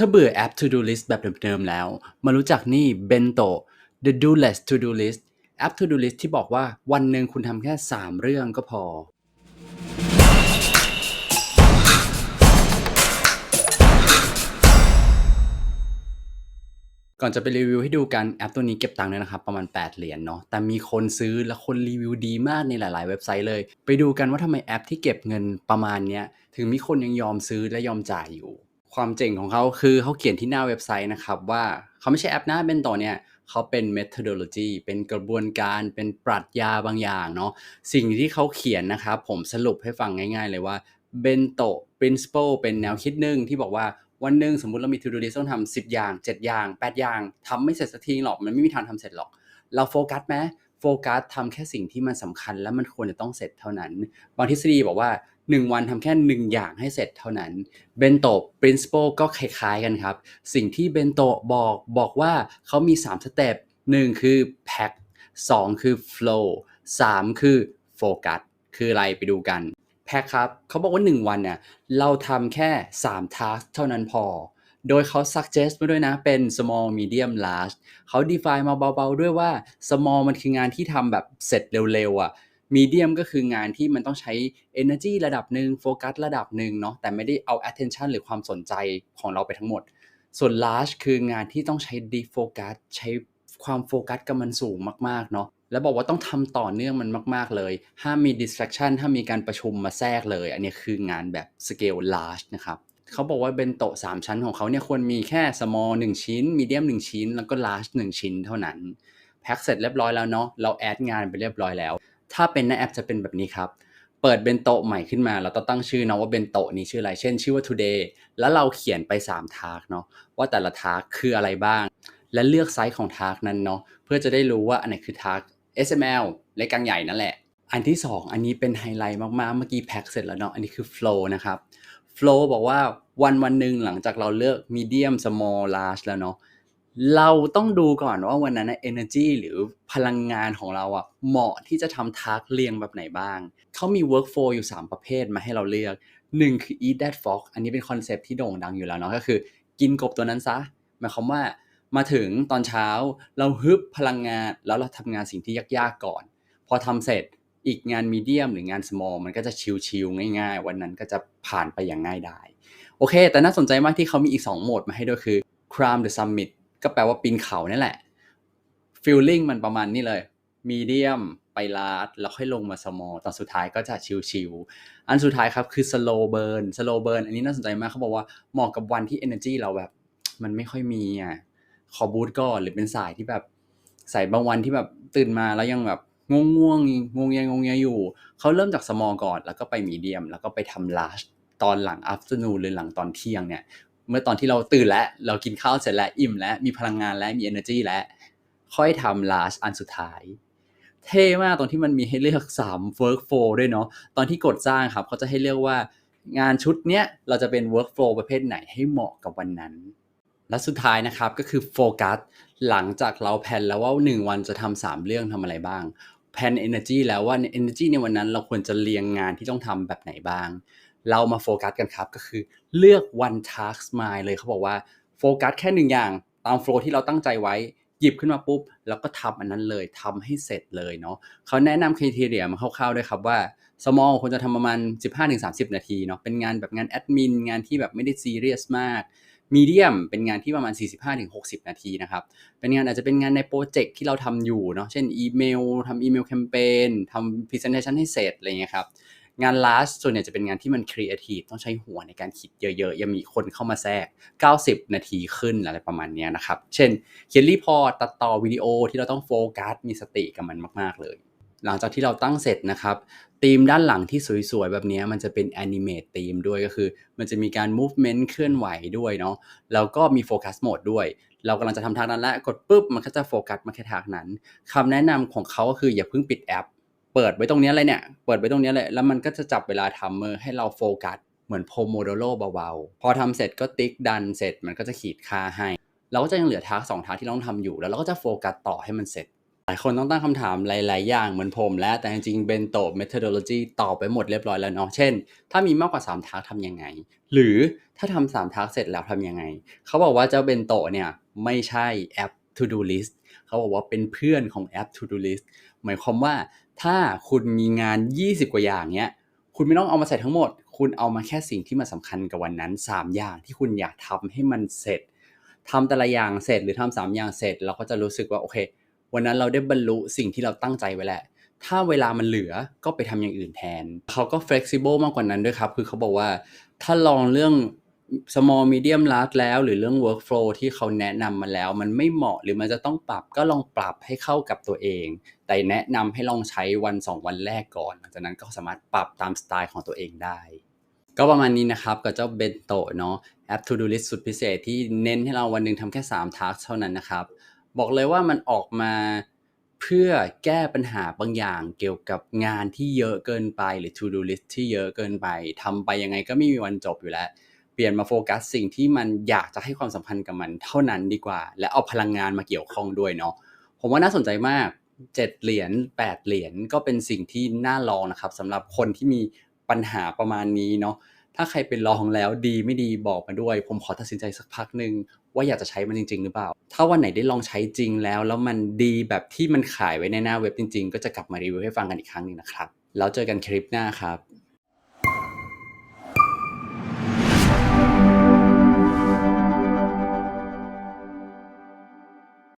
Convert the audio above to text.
ถ้าเบื่อแอป To Do List แบบเดิมๆแล้ว มารู้จักนี่ Bento The Do Less To Do List แอป To Do List ที่บอกว่าวันหนึ่งคุณทำแค่ 3 เรื่องก็พอ ก่อนจะไปรีวิวให้ดูกันแอปตัวนี้เก็บตังค์ด้วยนะครับ ประมาณ 8 เหรียญเนาะแต่มีคนซื้อและคนรีวิวดีมากในหลาย ๆ เว็บไซต์เลย ไปดูกันว่าทำไมแอปที่เก็บเงินประมาณเนี้ยถึงมีคนยังยอมซื้อและยอมจ่ายอยู่ ความเจ๋งของเขาคือเขาเขียนที่หน้าเว็บไซต์นะครับว่าเขาไม่ใช่แอปหน้าเป็นต่อเนี่ยเขาเป็น methodology เป็นกระบวนการเป็นปรัชญาบางอย่างเนาะสิ่งที่เขาเขียนนะครับผมสรุปให้ฟังง่าย ๆ เลยว่า Bento principle เป็นแนวคิดหนึ่งที่บอกว่าวันหนึ่งสมมุติเรามี to do list ต้องทำ10อย่าง7อย่าง8อย่างทำไม่เสร็จสักทีหรอกมันไม่มีทางทำเสร็จหรอก เราโฟกัสไหมโฟกัสทำแค่สิ่งที่มันสำคัญและมันควรจะต้องเสร็จเท่านั้น บางทฤษฎีบอกว่า 1 วันทำแค่ 1 อย่างให้เสร็จเท่านั้นเบนโต principle ก็คล้ายๆกันครับ สิ่งที่เบนโตบอกบอกว่าเขามี 3 สเต็ป1คือ pack 2 คือ flow 3 คือ focus คืออะไรไปดูกันแพ็คครับเขาบอกว่า 1 วันเนี่ยเราทำแค่ 3 task เท่านั้นพอ โดยเขา suggest มาด้วยนะ เป็น small medium large เขา define มาเบาๆ ด้วยว่า small มันคืองานที่ทำแบบเสร็จเร็วๆอะ่ะ medium ก็คืองานที่มันต้องใช้ energy ระดับหนึ่งโฟกัสระดับหนึ่งเนาะแต่ไม่ได้เอา attention หรือความสนใจของเราไปทั้งหมด ส่วน large คืองานที่ต้องใช้ deep focus ใช้ความโฟกัสกับมันสูงมากๆเนาะแล้วบอกว่าต้องทำต่อเนื่องมันมาก ๆ เลย ห้ามมี distraction ถ้ามีการประชุมมาแทรกเลย อันนี้คืองานแบบ scale large นะครับ เขาบอกว่าเป็นโต๊ะ3ชั้นของเขาเนี่ยควรมีแค่ small 1 ชิ้น medium 1 ชิ้น แล้วก็ large 1 ชิ้นเท่านั้น แพ็คเสร็จเรียบร้อยแล้วเนาะ เราแอดงานไปเรียบร้อยแล้ว ถ้าเป็นในแอปจะเป็นแบบนี้ครับเปิดเบนโตะใหม่ขึ้นมาเราต้องตั้งชื่อเนาะว่าเบนโตะนี้ชื่ออะไร เช่น ชื่อว่า today แล้วเราเขียนไป3ทากเนาะว่าแต่ละทากคืออะไรบ้าง และเลือกไซส์ของทากนั้นเนาะเพื่อจะได้รู้ว่าอันไหนคือทาก SML เล็กกลางใหญ่นั่นแหละ อันที่ 2 อันนี้เป็นไฮไลท์มากๆ เมื่อกี้แพ็คเสร็จแล้วเนาะอันนี้คือ flow นะครับ flow บอกว่าวันวันหนึ่งหลังจากเราเลือก medium small large แล้วเนาะ เราต้องดูก่อนว่าวันนั้นนะ energy หรือพลังงานของเราอะเหมาะที่จะทำ task เรียงแบบไหนบ้าง เขามี workflow อยู่ 3 ประเภทมาให้เราเลือก 1 คือ eat that frog อันนี้เป็นคอนเซปที่โด่งดังอยู่แล้วเนาะก็คือ กินกบตัวนั้นซะ หมายความว่ามาถึงตอนเช้าเราฮึบพลังงานแล้วเราทำงานสิ่งที่ยากๆก่อน พอทำเสร็จอีกงานมีเดียมหรืองาน small มันก็จะชิลๆง่าย ๆ วันนั้นก็จะผ่านไปอย่างง่ายดายโอเค แต่น่าสนใจมากที่เขามีอีก 2 โหมดมาให้ด้วยคือ climb the summit ก็แปลว่าปีนเขานั่แหละ feeling มันประมาณนี้เลย medium ไปลาดแล้วค่อยลงมา small ตอนสุดท้ายก็จะชิลๆอันสุดท้ายครับคือ slow burn slow burn อันนี้น่าสนใจมากเขาบอกว่าเหมาะกับวันที่ energy เราแบบ มันไม่ค่อยมีอะขอบูตก่อนหรือเป็นสายที่แบบสายบางวันที่แบบตื่นมาแล้วยังแบบง่วงง่วงงงเงยงงเงยอยู่ เขาเริ่มจาก small ก่อน แล้วก็ไป medium แล้วก็ไปทำ large ตอนหลัง afternoon หรือหลังตอนเที่ยงเนี่ย เมื่อตอนที่เราตื่นแล้ว เรากินข้าวเสร็จแล้วอิ่มแล้วมีพลังงานแล้วมี energy แล้วค่อยทำ last อันสุดท้าย เท่มากตรงที่มันมีให้เลือก 3 workflow ด้วยเนาะตอนที่กดสร้างครับเขาจะให้เลือกว่างานชุดเนี้ยเราจะเป็น workflow ประเภทไหนให้เหมาะกับวันนั้น และสุดท้ายนะครับก็คือโฟกัสหลังจากเราแพนแล้วว่า 1 วันจะทำ3เรื่องทำอะไรบ้างแพน energy แล้วว่า energy ในวันนั้นเราควรจะเรียงงานที่ต้องทำแบบไหนบ้าง เรามาโฟกัสกันครับก็คือเลือก one task mind เลยเขาบอกว่าโฟกัสแค่หนึ่งอย่างตามโฟล์ที่เราตั้งใจไว้หยิบขึ้นมาปุ๊บ แล้วก็ทำอันนั้นเลยทำให้เสร็จเลยเนาะเขาแนะนำคุณทีเรียมาคร่าวๆด้วยครับว่า small ควรจะทำประมาณ 15-30 นาทีเนาะเป็นงานแบบงานแอดมินงานที่แบบไม่ได้ซีเรียสมากมีเดียมเป็นงานที่ประมาณ 45-60 นาทีนะครับ เป็นงานอาจจะเป็นงานในโปรเจกต์ที่เราทำอยู่เนาะ เช่นอีเมลทำอีเมลแคมเปญทำพรีเซนเทชันให้เสร็จอะไรเงี้ยครับ งาน last ส่วนใหญ่จะเป็นงานที่มันครีเอทีฟต้องใช้หัวในการคิดเยอะๆ ยังมีคนเข้ามาแทรก 90 นาทีขึ้นอะไรประมาณนี้นะครับ เช่นเขียนรีพอร์ตตัดต่อวิดีโอที่เราต้องโฟกัสมีสติกับมันมากๆเลย หลังจากที่เราตั้งเสร็จนะครับธีมด้านหลังที่สวยๆ แบบนี้มันจะเป็นแอนิเมตธีมด้วยก็คือ มันจะมีการ movement เคลื่อนไหวด้วยเนาะแล้วก็มีโฟกัสโหมดด้วย เรากำลังจะทำทางนั้นแล้วกดปุ๊บมันก็จะโฟกัสมาแค่ทางนั้นคำแนะนำของเขาก็คืออย่าเพิ่งปิดแอป เปิดไว้ตรงนี้เลยเนี่ย เปิดไว้ตรงนี้เลย แล้วมันก็จะจับเวลาทำเมอให้เราโฟกัส เหมือนโพโมโดโรเบาๆ พอทำเสร็จก็ติ๊กดันเสร็จ มันก็จะขีดค่าให้ เราก็จะยังเหลือทาร์กสองทาร์กที่ต้องทำอยู่ แล้วเราก็จะโฟกัสต่อให้มันเสร็จ หลายคนต้องตั้งคำถามหลาย ๆ อย่างเหมือนผมแล้ว แต่จริงๆ Bento methodology ตอบไปหมดเรียบร้อยแล้วเนาะ เช่น ถ้ามีมากกว่า3 task ทำยังไง หรือถ้าทำ3 task เสร็จแล้วทำยังไง เขาบอกว่าเจ้า Bento เนี่ยไม่ใช่แอป to do list เขาบอกว่าเป็นเพื่อนของแอป to do list หมายความว่า ถ้าคุณมีงาน 20 กว่าอย่างเนี้ย คุณไม่ต้องเอามาใส่ทั้งหมด คุณเอามาแค่สิ่งที่มันสำคัญกับวันนั้น 3 อย่างที่คุณอยากทำให้มันเสร็จทำแต่ละอย่างเสร็จหรือทำสามอย่างเสร็จ เราก็จะรู้สึกว่าโอเค วันนั้นเราได้บรรลุสิ่งที่เราตั้งใจไว้แหละถ้าเวลามันเหลือก็ไปทำอย่างอื่นแทน เขาก็ flexible มากกว่านั้นด้วยครับ คือเขาบอกว่าถ้าลองเรื่อง small medium large แล้วหรือเรื่อง workflow ที่เขาแนะนำมาแล้ว มันไม่เหมาะหรือมันจะต้องปรับก็ลองปรับให้เข้ากับตัวเอง แต่แนะนำให้ลองใช้วัน 2 วันแรกก่อนหลังจากนั้นก็สามารถปรับตามสไตล์ของตัวเองได้ ก็ประมาณนี้นะครับกับเจ้า Bento เนาะแอป To Do List สุดพิเศษที่เน้นให้เราวันหนึ่งทำแค่3 task เท่านั้นนะครับ บอกเลยว่ามันออกมาเพื่อแก้ปัญหาบางอย่างเกี่ยวกับงานที่เยอะเกินไปหรือ To Do List ที่เยอะเกินไปทำไปยังไงก็ไม่มีวันจบอยู่แล้ว ปลี่ยนมาโฟกัสสิ่งที่มันอยากจะให้ความสัมพันธ์กับมันเท่านั้นดีกว่า และเอาพลังงานมาเกี่ยวข้องด้วยเนาะผมว่าน่าสนใจมาก7เหรียญ8เหรียญก็เป็นสิ่งที่น่าลองนะครับสำหรับคนที่มีปัญหาประมาณนี้เนาะถ้าใครไปลองแล้วดีไม่ดีบอกมาด้วย ผมขอตัดสินใจสักพักหนึ่งว่าอยากจะใช้มันจริง ๆ หรือเปล่า ถ้าวันไหนได้ลองใช้จริงแล้ว แล้วมันดีแบบที่มันขายไว้ในหน้าเว็บจริง ๆ ก็จะกลับมารีวิวให้ฟังกันอีกครั้งหนึ่งนะครับแล้วเจอกันคลิปหน้าครับ